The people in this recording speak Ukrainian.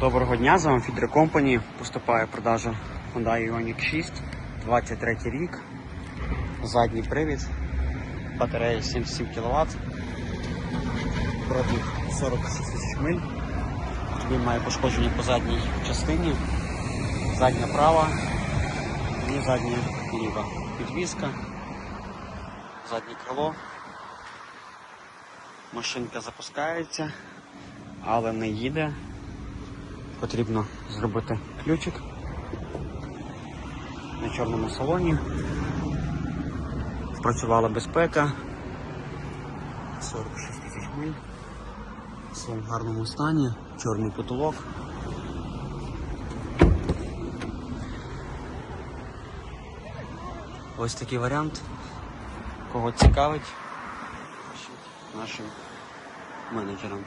Доброго дня, з вами Фідер Company. Поступає в продажу Hyundai Ioniq 6, 23 рік. Задній привід, батарея 77 кВт, пробіг 46 тисяч миль. Він має пошкодження по задній частині, задня права і задня ліва. Підвізка, заднє крило. Машинка запускається, але не їде. Потрібно зробити ключик на чорному салоні. Спрацювала безпека. 46 тисяч миль. Все в гарному стані, чорний потолок. Ось такий варіант. Кого цікавить, нашим менеджерам.